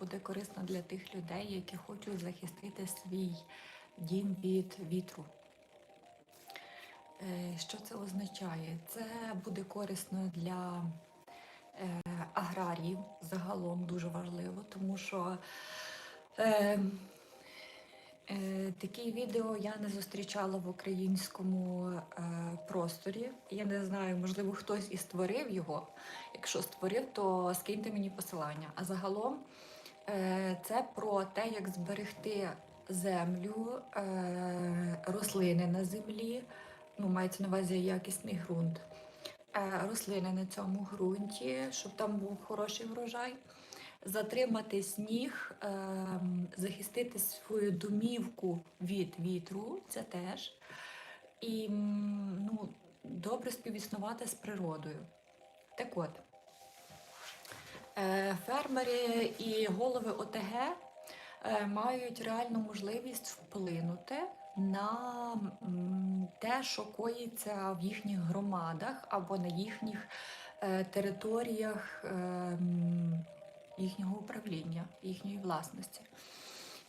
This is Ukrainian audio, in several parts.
буде корисно для тих людей, які хочуть захистити свій дім від вітру. Е, Що це означає? Це буде корисно для е, аграріїв загалом дуже важливо, тому що е, такі відео я не зустрічала в українському просторі. Я не знаю, можливо, хтось і створив його. Якщо створив, то скиньте мені посилання. А загалом це про те, як зберегти землю, е, рослини на землі. Ну, мається на увазі якісний ґрунт. Е, рослини на цьому ґрунті, щоб там був хороший врожай, затримати сніг, захистити свою домівку від вітру, це теж. І ну, добре співіснувати з природою. Так от, е, фермери і голови ОТГ е, мають реальну можливість вплинути на те, що коїться в їхніх громадах або на їхніх е, територіях е, їхнього управління, їхньої власності.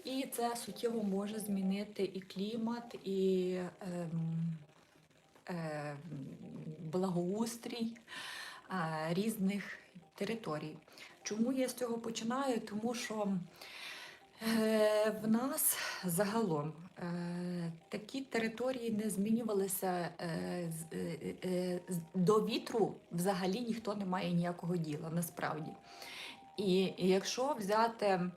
І це суттєво може змінити і клімат, і ем, е, благоустрій е, різних територій. Чому я з цього починаю? Тому що е, в нас загалом е, такі території не змінювалися е, до вітру взагалі ніхто не має ніякого діла насправді. І, якщо взяти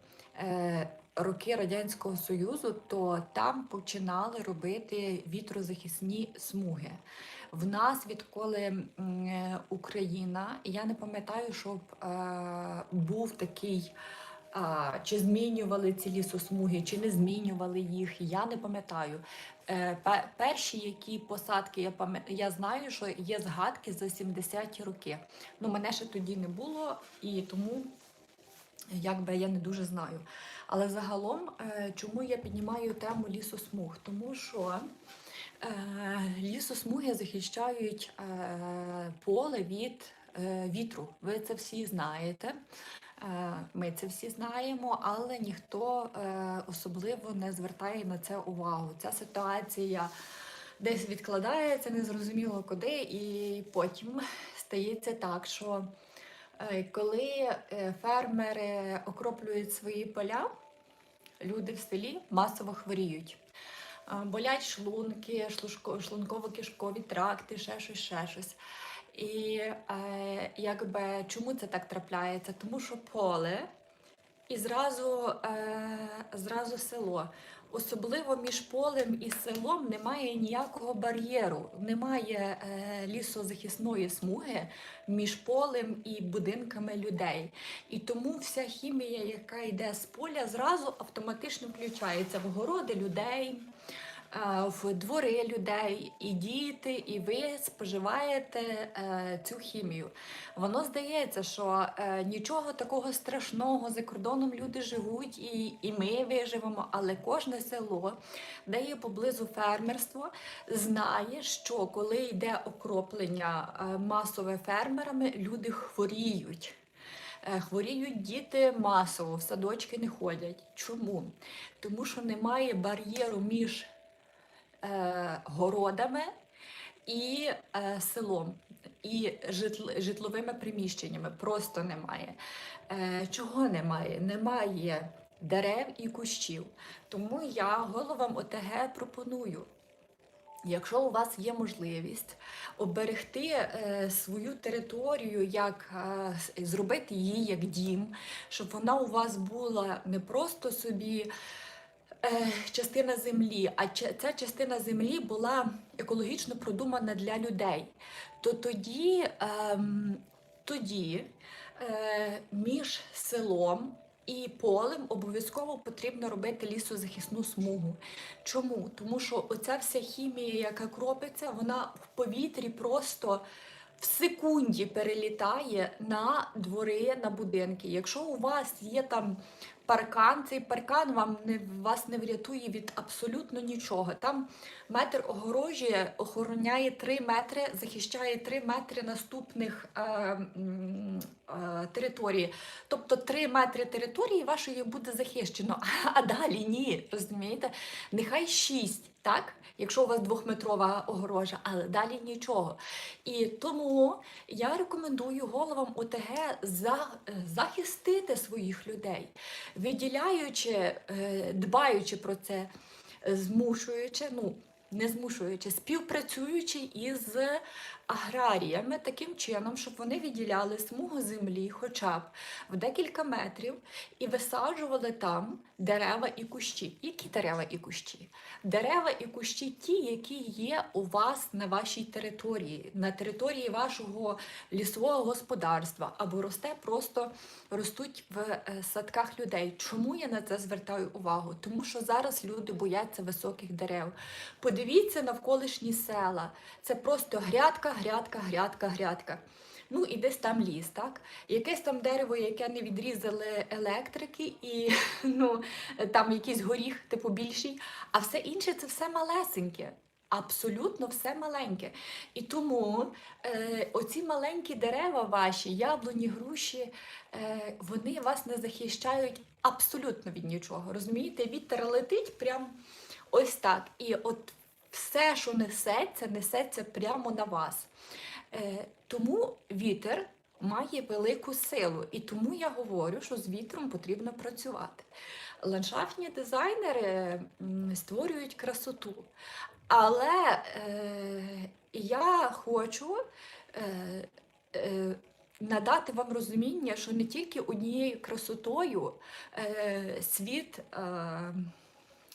роки Радянського Союзу, то там починали робити вітрозахисні смуги. В нас, відколи е, Україна, я не пам'ятаю, щоб е, був такий. А, чи змінювали ці лісосмуги, чи не змінювали їх, я не пам'ятаю. Е, перші які посадки я пам'я- я знаю, що є згадки за 70-ті роки. Ну, мене ще тоді не було, і тому якби я не дуже знаю. Але загалом, е, чому я піднімаю тему лісосмуг? Тому що лісосмуги захищають е, поле від е, вітру. Ви це всі знаєте. Е, Ми це всі знаємо, але ніхто е, особливо не звертає на це увагу. Ця ситуація десь відкладається, незрозуміло куди, і потім стається так, що Е, Коли е, фермери окроплюють свої поля, люди в селі масово хворіють. Болять шлунки, шлунково-кишкові тракти, ще щось, ще щось. І е, якби чому це так трапляється? Тому що поле і зразу, е, зразу село. Особливо між полем і селом немає ніякого бар'єру, немає е, лісозахисної смуги між полем і будинками людей. І тому вся хімія, яка йде з поля, зразу автоматично включається в городи людей, в двори людей, і діти, і ви споживаєте е, цю хімію. Воно здається, що е, нічого такого страшного за кордоном люди живуть, і, і ми виживемо, але кожне село, де є поблизу фермерство, знає, що коли йде окроплення е, масове фермерами, люди хворіють. Е, Хворіють діти масово, в садочки не ходять. Чому? Тому що немає бар'єру між е, городами і е, селом, і житловими приміщеннями. Просто немає. Е, чого немає? Немає дерев і кущів. Тому я головам ОТГ пропоную. Якщо у вас є можливість оберегти е, свою територію, як е, зробити її як дім, щоб вона у вас була не просто собі е, частина землі, а ця частина землі була екологічно продумана для людей, то тоді, ем, тоді е, між селом і полем обов'язково потрібно робити лісозахисну смугу. Чому? Тому що оця вся хімія, яка кропиться, вона в повітрі просто в секунді перелітає на двори, на будинки. Якщо у вас є там паркан. Цей паркан вам не вас не врятує від абсолютно нічого. Там метр огорожі охороняє 3 метри, захищає 3 метри наступних е, е, території. Тобто 3 метри території вашої буде захищено, а далі ні, розумієте? Нехай 6, так? Якщо у вас двохметрова огорожа, але далі нічого. І тому я рекомендую головам ОТГ е, захистити своїх людей, виділяючи, е, дбаючи про це, е, змушуючи, ну не змушуючи, співпрацюючи із аграріями таким чином, щоб вони виділяли смугу землі, хоча б в декілька метрів, і висаджували там дерева і кущі. Які дерева і кущі? Дерева і кущі ті, які є у вас на вашій території, на території вашого лісового господарства, або росте просто ростуть в е, садках людей. Чому я на це звертаю увагу? Тому що зараз люди бояться високих дерев. Подивіться навколишні села. Це просто грядка, грядка, грядка, грядка. Ну і десь там ліс, так? Якесь там дерево, яке не відрізали електрики, і ну, там якийсь горіх, типу більший, а все інше це все малесеньке. Абсолютно все маленьке. І тому е, оці маленькі дерева ваші, яблуні, груші, е, вони вас не захищають абсолютно від нічого. Розумієте, вітер летить прям ось так. І от все, що несеться, несеться прямо на вас. Е, тому вітер має велику силу, і тому я говорю, що з вітром потрібно працювати. Ландшафтні дизайнери створюють красоту. Але е, я хочу е, надати вам розуміння, що не тільки однією красотою е, світ. Е,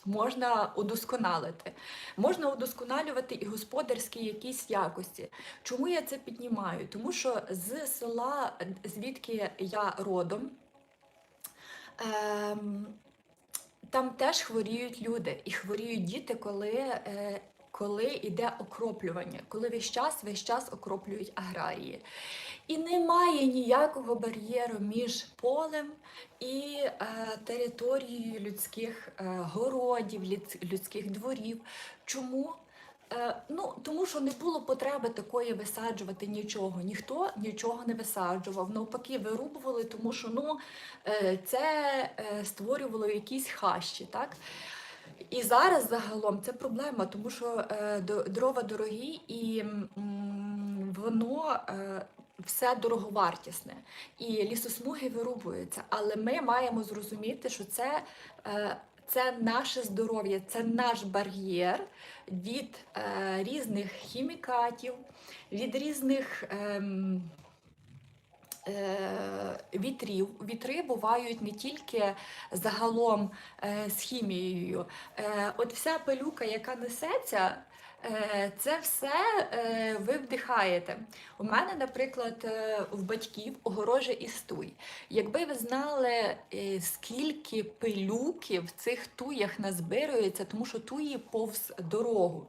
Можна удосконалити. Можна удосконалювати і господарські якісь якості. Чому я це піднімаю? Тому що з села, звідки я родом, ем, там теж хворіють люди, і хворіють діти, коли, е, коли йде окроплювання, коли весь час весь час окроплюють аграрії. І немає ніякого бар'єру між полем і е, територією людських е, городів, людських дворів. Чому? Е, ну, тому що не було потреби такої висаджувати нічого. Ніхто нічого не висаджував. Навпаки, вирубували, тому що ну, е, це е, створювало якісь хащі. Так? І зараз загалом це проблема, тому що е, дрова дорогі і м, воно. Е, все дороговартісне і лісосмуги вирубуються, але ми маємо зрозуміти, що це, е, це наше здоров'я, це наш бар'єр від е, різних хімікатів, від різних. ем, е, Вітрів. Вітри бувають не тільки загалом е, з хімією. Е, От вся пилюка, яка несеться, е, це все е, ви вдихаєте. У мене, наприклад, е, в батьків огорожа і стуй. Якби ви знали, е, скільки пилюки в цих туях назбирується, тому що туї повз дорогу.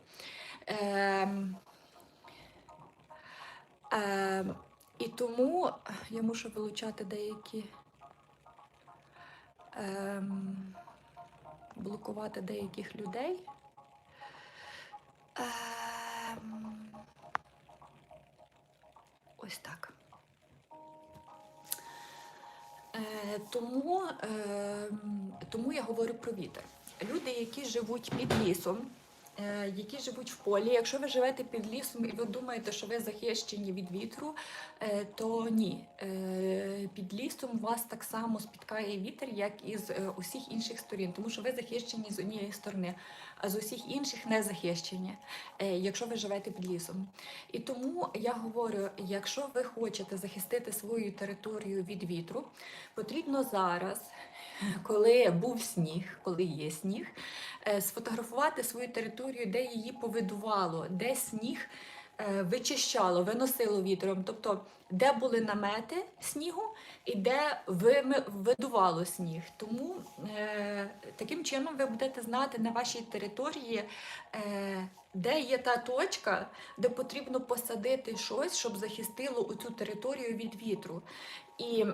Ем, ем, і тому я мушу вилучати деякі, ем, блокувати деяких людей. Ем, ось так. Е, тому, ем, тому я говорю про вітер. Люди, які живуть під лісом, е, які живуть в полі. Якщо ви живете під лісом і ви думаєте, що ви захищені від вітру, е, то ні. Е, Під лісом вас так само спіткає вітер, як і з е, усіх інших сторін, тому що ви захищені з однієї сторони, а з усіх інших не захищені, е, якщо ви живете під лісом. І тому я говорю: якщо ви хочете захистити свою територію від вітру, потрібно зараз. Коли був сніг, коли є сніг, е, сфотографувати свою територію, де її повидувало, де сніг е, вичищало, виносило вітром. Тобто, де були намети снігу і де видувало сніг. Тому е, таким чином ви будете знати на вашій території, де є та точка, де потрібно посадити щось, щоб захистило цю територію від вітру. І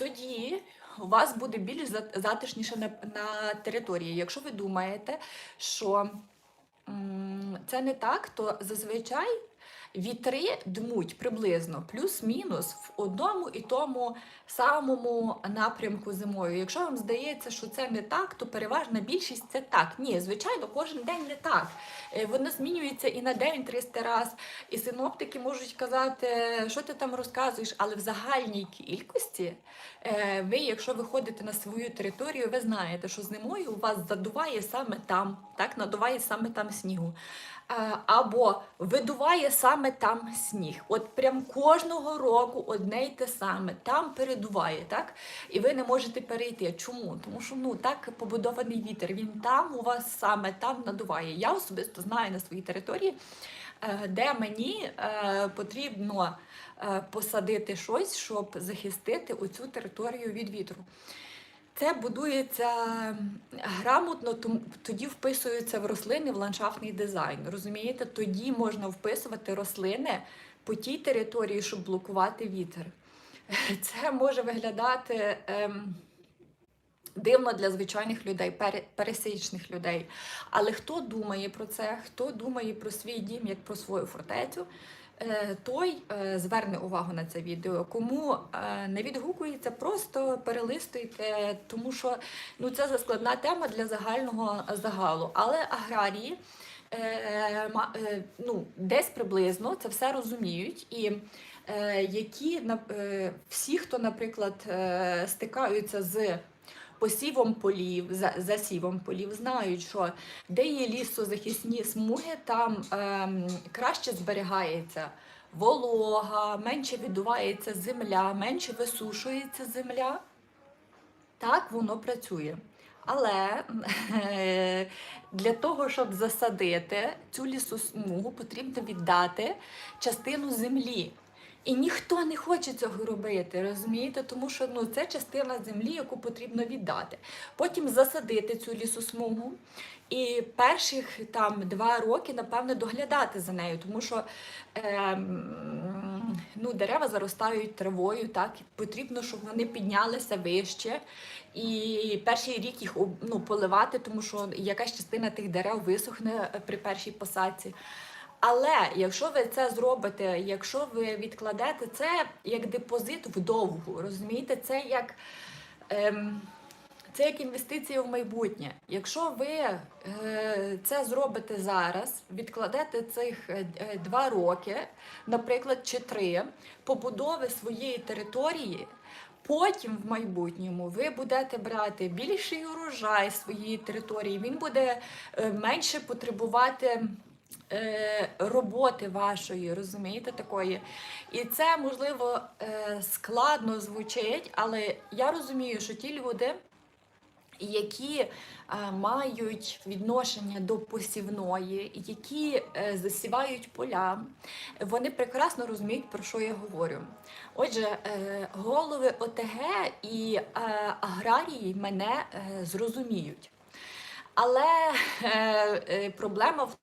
тоді у вас буде більш за- затишніше на, на території. Якщо ви думаєте, що це не так, то зазвичай вітри дмуть приблизно плюс-мінус в одному і тому самому напрямку зимою. Якщо вам здається, що це не так, то переважна більшість це так. Ні, звичайно, кожен день не так. Е, Воно змінюється і на день 300 раз. І синоптики можуть казати, що ти там розказуєш, але в загальній кількості е, ви, якщо виходите на свою територію, ви знаєте, що зимою у вас задуває саме там, так, надуває саме там снігу. Е, Або видуває саме там сніг. От прям кожного року одне й те саме. Там передуває, так? І ви не можете перейти. Чому? Тому що ну так побудований вітер. Він там у вас саме там надуває. Я особисто знаю на своїй території, е, де мені е, потрібно посадити щось, щоб захистити оцю територію від вітру. Це будується грамотно, тоді вписуються в рослини в ландшафтний дизайн. Розумієте? Тоді можна вписувати рослини по тій території, щоб блокувати вітер. Це може виглядати ем, дивно для звичайних людей, пере- пересічних людей. Але хто думає про це, хто думає про свій дім як про свою фортецю, той е, зверне увагу на це відео. Кому е, не відгукується, просто перелистуйте, тому що ну, це складна тема для загального загалу. Але аграрії е, е, ну, десь приблизно це все розуміють. І е, які е, всі, хто, наприклад, е, стикаються з посівом полів, за- засівом полів, знають, що де є лісозахисні смуги, там ем, краще зберігається волога, менше віддувається земля, менше висушується земля. Так воно працює. Але для того, щоб засадити цю лісосмугу, потрібно віддати частину землі. І ніхто не хоче цього робити, розумієте? Тому що ну, це частина землі, яку потрібно віддати. Потім засадити цю лісосмугу. І перших там два роки, напевно, доглядати за нею, тому що ем, ну, дерева заростають травою, так, потрібно, щоб вони піднялися вище. І перший рік їх ну, поливати, тому що якась частина тих дерев висохне е, при першій посадці. Але якщо ви це зробите, якщо ви відкладете це як депозит вдовгу, розумієте, це як. Ем, це як інвестиція в майбутнє. Якщо ви е, це зробите зараз, відкладете цих е, е, два роки, наприклад, чи три, побудови своєї території, потім в майбутньому ви будете брати більший урожай своєї території, він буде е, менше потребувати. Е, Роботи вашої, розумієте, такої. І це можливо е, складно звучить, але я розумію, що ті люди, які е, мають відношення до посівної, які засівають поля, вони прекрасно розуміють, про що я говорю. Отже, голови ОТГ і аграрії мене зрозуміють. Але проблема в